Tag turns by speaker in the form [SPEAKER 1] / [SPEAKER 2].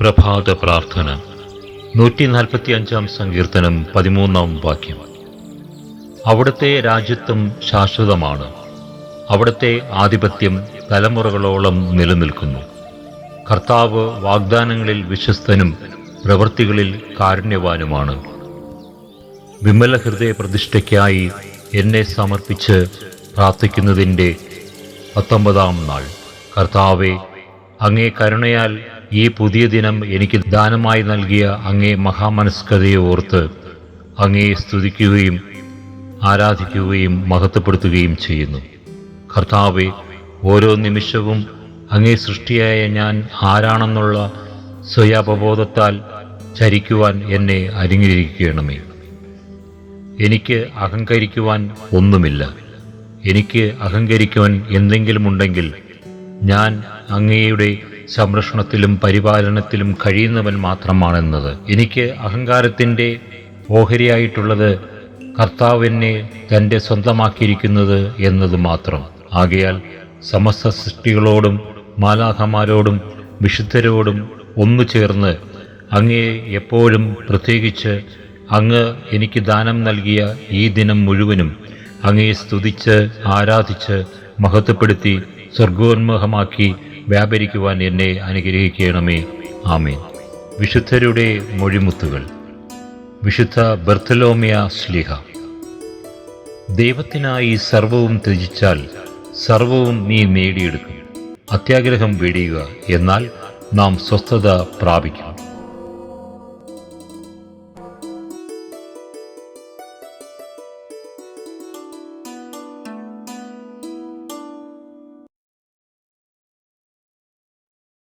[SPEAKER 1] പ്രഭാത പ്രാർത്ഥന. നൂറ്റി നാൽപ്പത്തി അഞ്ചാം സങ്കീർത്തനം പതിമൂന്നാം വാക്യം. അവിടുത്തെ രാജ്യത്വം ശാശ്വതമാണ്. അവിടുത്തെ ആധിപത്യം തലമുറകളോളം നിലനിൽക്കുന്നു. കർത്താവ് വാഗ്ദാനങ്ങളിൽ വിശ്വസ്തനും പ്രവൃത്തികളിൽ കാരുണ്യവാനുമാണ്. വിമല ഹൃദയ പ്രതിഷ്ഠയ്ക്കായി എന്നെ സമർപ്പിച്ച് പ്രാർത്ഥിക്കുന്നതിന്റെ പത്തൊമ്പതാം നാൾ. കർത്താവെ അങ്ങേ കരുണയാൽ ഈ പുതിയ ദിനം എനിക്ക് ദാനമായി നൽകിയ അങ്ങേ മഹാമനസ്കതയെ ഓർത്ത് അങ്ങേ സ്തുതിക്കുകയും ആരാധിക്കുകയും മഹത്വപ്പെടുത്തുകയും ചെയ്യുന്നു. കർത്താവെ ഓരോ നിമിഷവും അങ്ങേ സൃഷ്ടിയായ ഞാൻ ആരാണെന്നുള്ള സ്വയാപബോധത്താൽ ചരിക്കുവാൻ എന്നെ അരിഞ്ഞിരിക്കണമേ. എനിക്ക് അഹങ്കരിക്കുവാൻ ഒന്നുമില്ല. എനിക്ക് അഹങ്കരിക്കുവാൻ എന്തെങ്കിലുമുണ്ടെങ്കിൽ ഞാൻ അങ്ങയുടെ സംരക്ഷണത്തിലും പരിപാലനത്തിലും കഴിയുന്നവൻ മാത്രമാണെന്നത്. എനിക്ക് അഹങ്കാരത്തിന്റെ ഓഹരിയായിട്ടുള്ളത് കർത്താവ് എന്നെ തന്റെ സ്വന്തമാക്കിയിരിക്കുന്നത് എന്നത് മാത്രം. ആകയാൽ സമസ്ത സൃഷ്ടികളോടും മാലാഹമാരോടും വിശുദ്ധരോടും ഒന്നു ചേർന്ന് അങ്ങയെ എപ്പോഴും പ്രത്യേകിച്ച് അങ്ങ് എനിക്ക് ദാനം നൽകിയ ഈ ദിനം മുഴുവനും അങ്ങയെ സ്തുതിച്ച് ആരാധിച്ച് മഹത്വപ്പെടുത്തി സ്വർഗോന്മുഖമാക്കി വ്യാപരിക്കുവാൻ എന്നെ അനുഗ്രഹിക്കണമേ. ആമേൻ. വിശുദ്ധരുടെ മൊഴിമുത്തുകൾ. വിശുദ്ധ ബർത്തലോമിയ സ്ലിഹ. ദൈവത്തിനായി സർവവും ത്യജിച്ചാൽ സർവവും നീ നേടിയെടുക്കും. അത്യാഗ്രഹം വെടിയുക എന്നാൽ നാം സ്വസ്ഥത പ്രാപിക്കും.